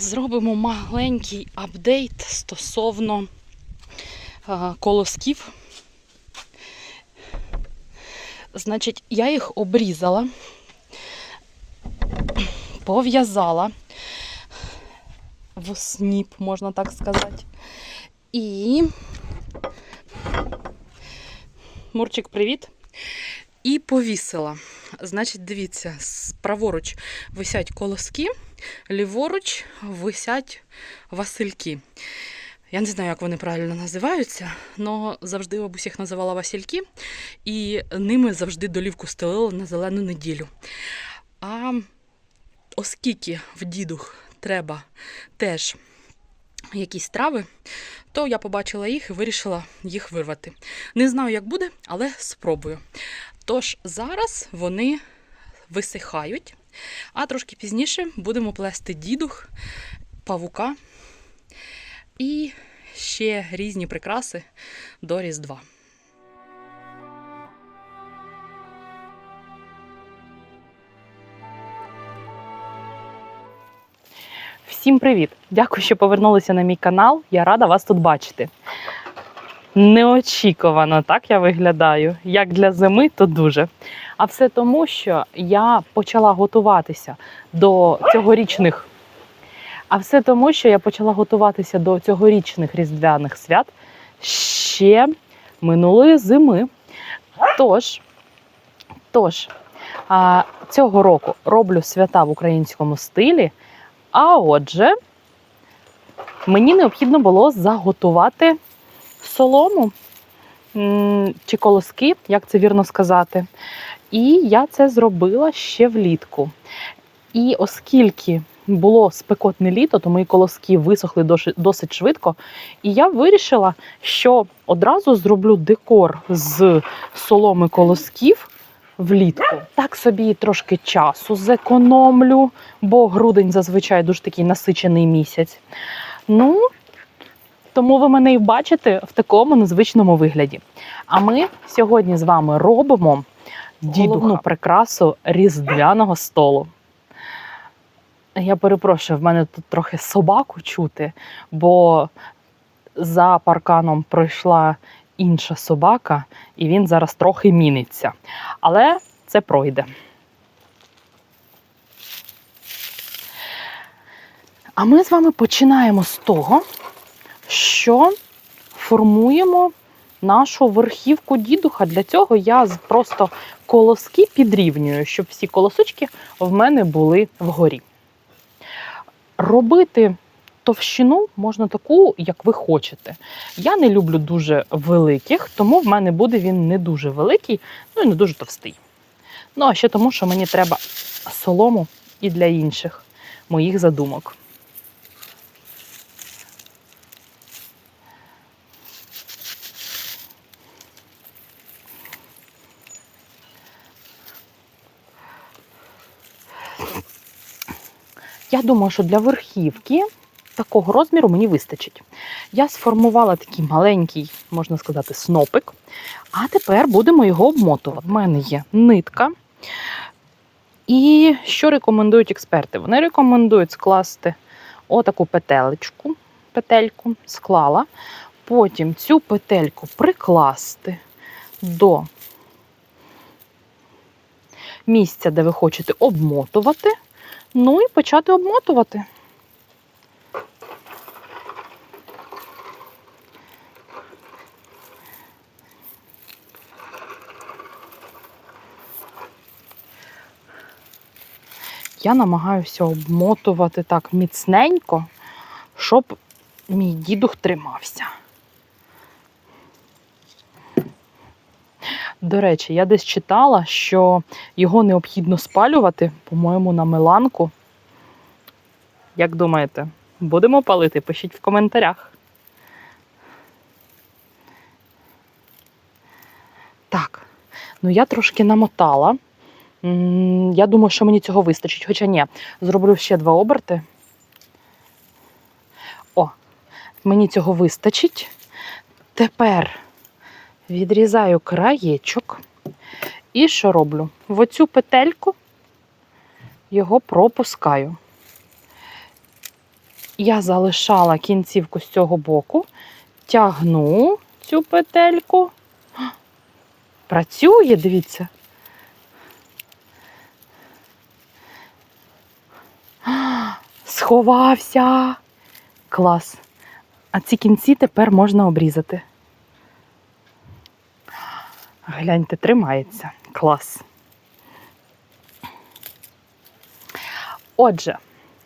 зробимо маленький апдейт стосовно колосків. Значить, я їх обрізала, пов'язала в сніп, можна так сказати. І. Мурчик, привіт. І повісила. Значить, дивіться, праворуч висять колоски, ліворуч висять васильки. Я не знаю, як вони правильно називаються, але завжди бабуся їх називала васильки, і ними завжди долівку стелила на зелену неділю. А оскільки в дідух треба теж якісь трави, то я побачила їх і вирішила їх вирвати. Не знаю, як буде, але спробую. Тож зараз вони висихають, а трошки пізніше будемо плести дідух, павука і ще різні прикраси до Різдва. Всім привіт! Дякую, що повернулися на мій канал. Я рада вас тут бачити. Неочікувано так я виглядаю. Як для зими, то дуже. А все тому, що я почала готуватися до цьогорічних. А все тому, що я почала готуватися до цьогорічних різдвяних свят ще минулої зими. Тож, тож цього року роблю свята в українському стилі. А отже, мені необхідно було заготувати солому чи колоски, як це вірно сказати. І я це зробила ще влітку. І оскільки було спекотне літо, то мої колоски висохли досить швидко. І я вирішила, що одразу зроблю декор з соломи колосків влітку. Так собі трошки часу зекономлю, бо грудень зазвичай дуже такий насичений місяць. Ну, тому ви мене і бачите в такому незвичному вигляді. А ми сьогодні з вами робимо дідухну прикрасу різдвяного столу. Я перепрошую, в мене тут трохи собаку чути, бо за парканом пройшла інша собака, і він зараз трохи міниться. Але це пройде. А ми з вами починаємо з того, що формуємо нашу верхівку дідуха. Для цього я просто колоски підрівнюю, щоб всі колосочки в мене були вгорі. Робити товщину можна таку, як ви хочете. Я не люблю дуже великих, тому в мене буде він не дуже великий, ну і не дуже товстий. Ну, а ще тому, що мені треба солому і для інших моїх задумок. Я думаю, що для верхівки такого розміру мені вистачить. Я сформувала такий маленький, можна сказати, снопик. А тепер будемо його обмотувати. В мене є нитка. І що рекомендують експерти? Вони рекомендують скласти отаку петелечку, петельку, склала. Потім цю петельку прикласти до місця, де ви хочете обмотувати. Ну і почати обмотувати. Я намагаюся обмотувати так міцненько, щоб мій дідух тримався. До речі, я десь читала, що його необхідно спалювати, по-моєму, на меланку. Як думаєте, будемо палити? Пишіть в коментарях. Так, ну я трошки намотала. Я думаю, що мені цього вистачить. Хоча ні, зроблю ще два оберти. О, мені цього вистачить. Тепер відрізаю краєчок. І що роблю? В оцю петельку його пропускаю. я залишала кінцівку з цього боку, тягну цю петельку. Працює, дивіться. Сховався. Клас. А ці кінці тепер можна обрізати. Гляньте, тримається. Клас. Отже,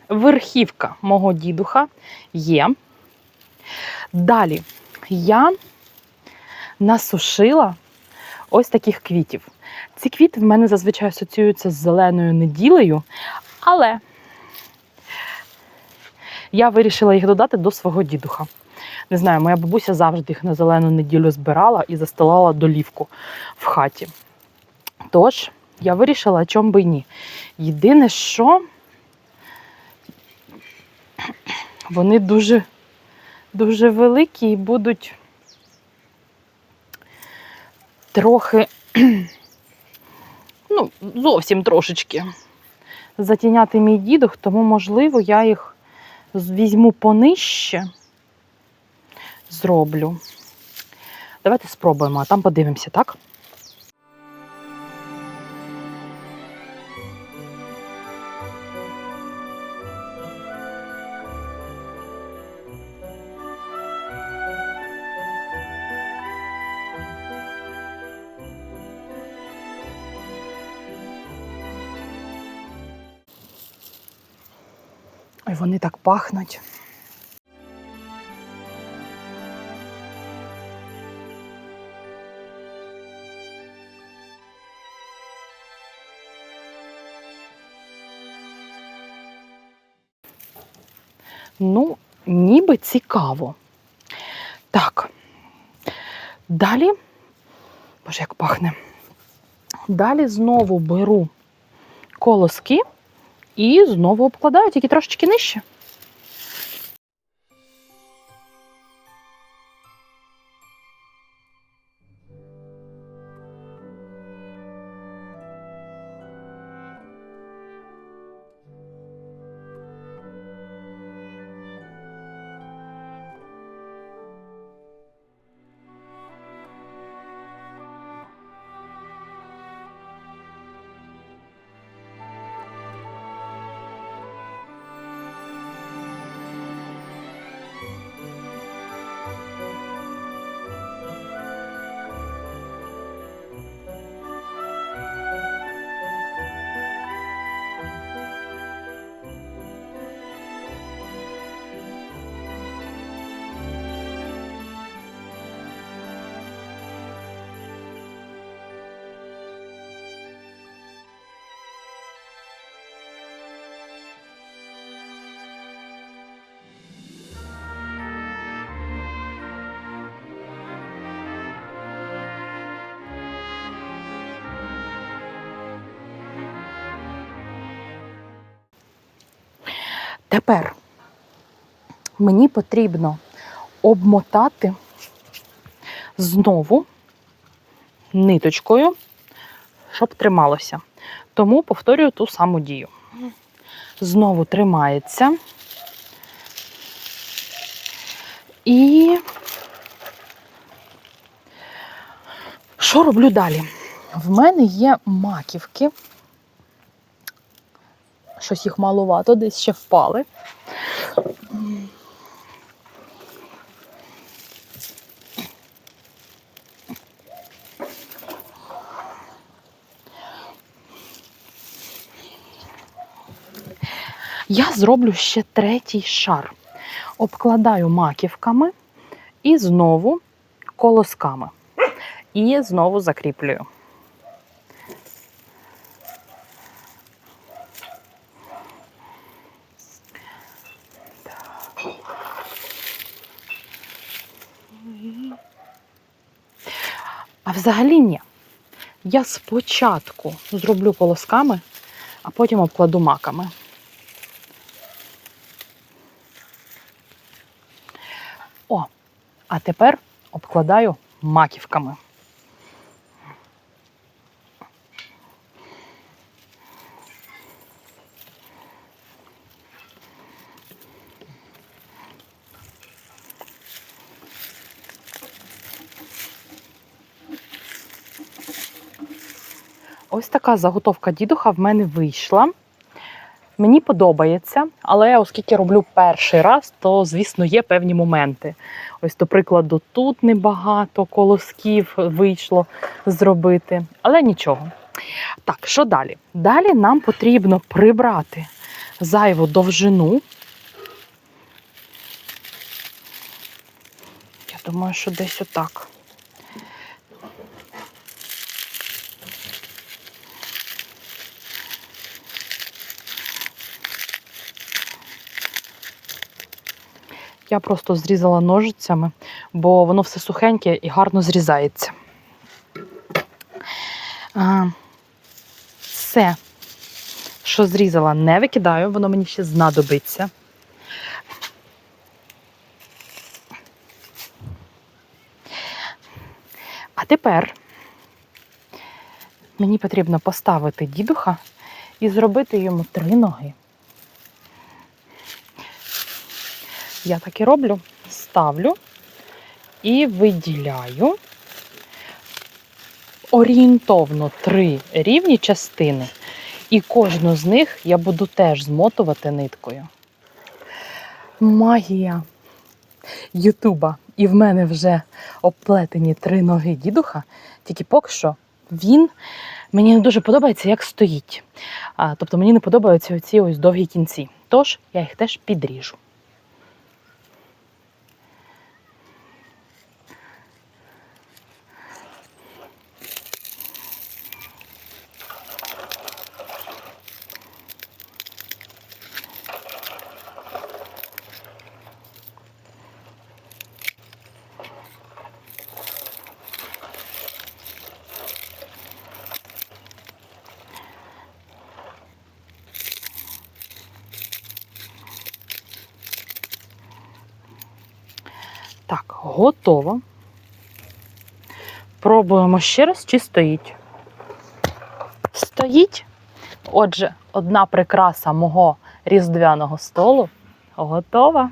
верхівка мого дідуха є. Далі я насушила ось таких квітів. Ці квіти в мене зазвичай асоціюються з зеленою неділею, але я вирішила їх додати до свого дідуха. Не знаю, моя бабуся завжди їх на зелену неділю збирала і застилала долівку в хаті. Тож, я вирішила, чом би ні. Єдине, що вони дуже, дуже великі і будуть трохи, ну, зовсім трошечки затіняти мій дідух, тому, можливо, я їх візьму понижче, зроблю. Давайте спробуємо, а там подивимося, так? Вони так пахнуть. Ну, ніби цікаво. Так. Далі, боже, як пахне. Далі знову беру колоски і знову обкладаю, тільки трошечки нижче. Тепер мені потрібно обмотати знову ниточкою, щоб трималося. Тому повторюю ту саму дію. Знову тримається. І що роблю далі? В мене є маківки. Щось їх малувато, десь ще впали. Я зроблю ще третій шар. Обкладаю маківками і знову колосками. І знову закріплюю. Взагалі ні. Я спочатку зроблю колосками, а потім обкладу маками. О, а тепер обкладаю маківками. Ось така заготовка дідуха в мене вийшла. Мені подобається, але оскільки роблю перший раз, то, звісно, є певні моменти. Ось, до прикладу, тут небагато колосків вийшло зробити, але нічого. Так, що далі? Далі нам потрібно прибрати зайву довжину. Я думаю, що десь отак. Я просто зрізала ножицями, бо воно все сухеньке і гарно зрізається. Все, що зрізала, не викидаю, воно мені ще знадобиться. А тепер мені потрібно поставити дідуха і зробити йому три ноги. Я так і роблю, ставлю і виділяю орієнтовно три рівні частини, і кожну з них я буду теж змотувати ниткою. Магія Ютуба. І в мене вже обплетені три ноги дідуха, тільки поки що він мені не дуже подобається, як стоїть. А, тобто мені не подобаються оці ось довгі кінці. Тож я їх теж підріжу. Так, готово. Пробуємо ще раз, чи стоїть. Стоїть. Отже, одна прикраса мого різдвяного столу готова.